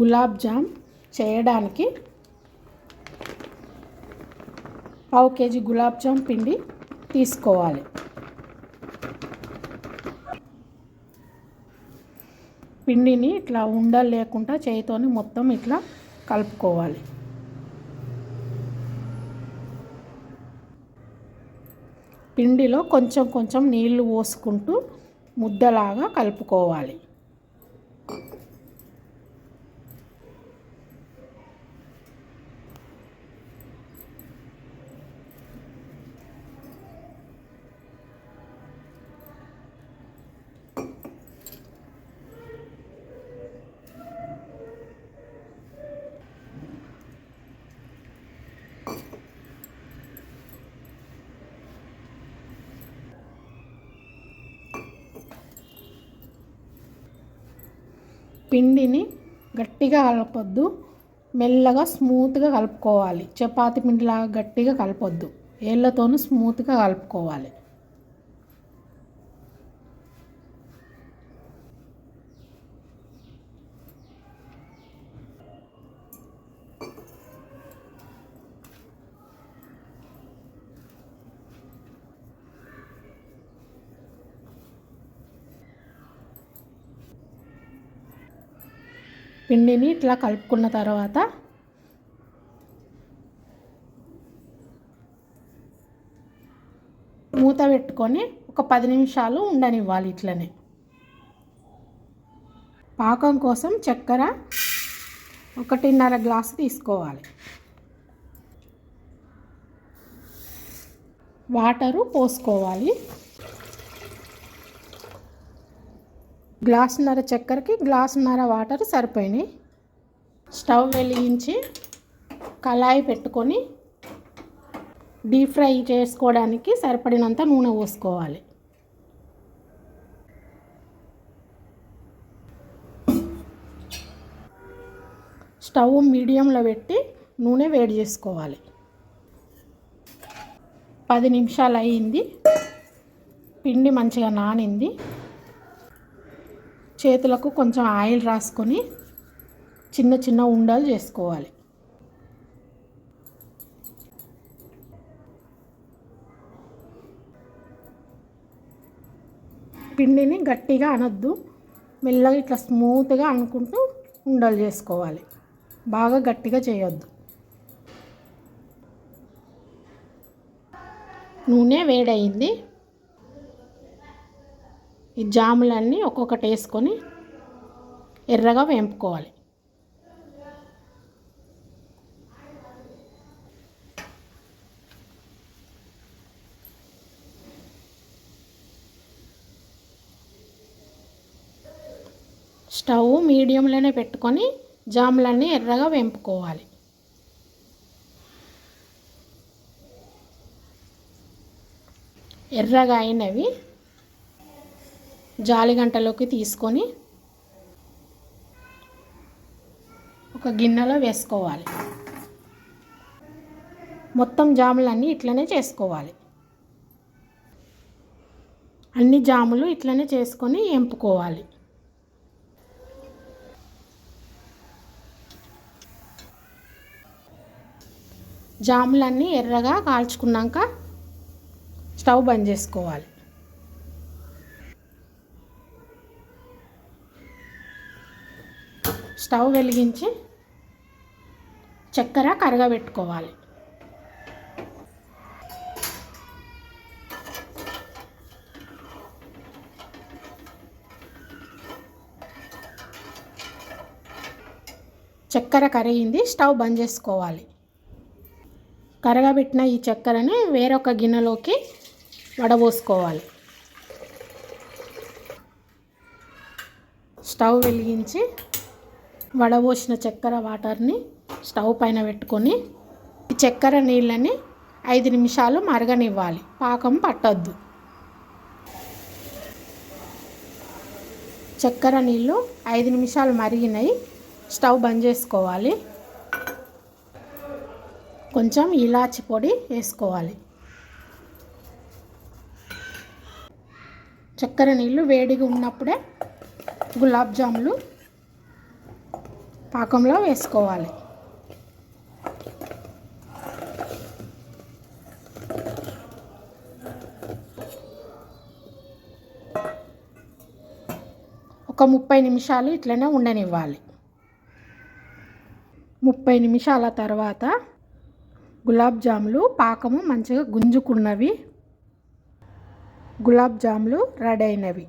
గులాబ్ జామ్ చేయడానికి పావు కేజీ గులాబ్ జామ్ పిండి తీసుకోవాలి. పిండిని ఇట్లా ఉండలు లేకుండా చేయితోని మొత్తం ఇట్లా కలుపుకోవాలి. పిండిలో కొంచెం కొంచెం నీళ్ళు పోసుకుంటూ ముద్దలాగా కలుపుకోవాలి. పిండిని గట్టిగా కలపొద్దు. మెల్లగా స్మూత్గా కలుపుకోవాలి. చపాతి పిండిలాగా గట్టిగా కలపొద్దు. ఏళ్ళతోనూ స్మూత్గా కలుపుకోవాలి. పిండిని ఇట్లా కలుపుకున్న తర్వాత మూత పెట్టుకొని ఒక పది నిమిషాలు ఉండనివ్వాలి ఇట్లనే. పాకం కోసం చక్కెర ఒకటిన్నర గ్లాసు తీసుకోవాలి. వాటరు పోసుకోవాలి. గ్లాసున్నర చక్కెరకి గ్లాసున్నర వాటర్ సరిపోయినాయి. స్టవ్ వెలిగించి కళాయి పెట్టుకొని డీప్ ఫ్రై చేసుకోవడానికి సరిపడినంత నూనె పోసుకోవాలి. స్టవ్ మీడియంలో పెట్టి నూనె వేడి చేసుకోవాలి. పది నిమిషాలు అయ్యింది. పిండి మంచిగా నానింది. చేతులకు కొంచెం ఆయిల్ రాసుకొని చిన్న చిన్న ఉండలు చేసుకోవాలి. పిండిని గట్టిగా అనొద్దు. మెల్లగా ఇట్లా స్మూత్గా అనుకుంటూ ఉండలు చేసుకోవాలి. బాగా గట్టిగా చేయొద్దు. నూనె వేడయింది. ఈ జాములన్నీ ఒక్కొక్కటి వేసుకొని ఎర్రగా వేంపుకోవాలి. స్టవ్ మీడియంలోనే పెట్టుకొని జాములన్నీ ఎర్రగా వేంపుకోవాలి. ఎర్రగా అయినవి జాలిగంటలోకి తీసుకొని ఒక గిన్నెలో వేసుకోవాలి. మొత్తం జాములన్నీ ఇట్లనే చేసుకోవాలి. అన్ని జాములు ఇట్లనే చేసుకొని ఎంపుకోవాలి. జాములన్నీ ఎర్రగా కాల్చుకున్నాక స్టవ్ బంద్ చేసుకోవాలి. స్టవ్ వెలిగించి చక్కెర కరగబెట్టుకోవాలి. చక్కెర కరిగింది స్టవ్ బంద్ చేసుకోవాలి. కరగబెట్టిన ఈ చక్కెరని వేరొక గిన్నెలోకి వడబోసుకోవాలి. స్టవ్ వెలిగించి వడబోసిన చక్కెర వాటర్ని స్టవ్ పైన పెట్టుకొని ఈ చక్కెర నీళ్ళని ఐదు నిమిషాలు మరగనివ్వాలి. పాకం పట్టొద్దు. చక్కెర నీళ్ళు ఐదు నిమిషాలు మరిగినాయి స్టవ్ బంద్ చేసుకోవాలి. కొంచెం ఇలాచి పొడి వేసుకోవాలి. చక్కెర నీళ్ళు వేడిగా ఉన్నప్పుడే గులాబ్ జాములు పాకంలో వేసుకోవాలి. ఒక ముప్పై నిమిషాలు ఇట్లనే ఉండనివ్వాలి. ముప్పై నిమిషాల తర్వాత గులాబ్ జాములు పాకము మంచిగా గుంజుకున్నవి. గులాబ్ జాములు రెడీ అయినవి.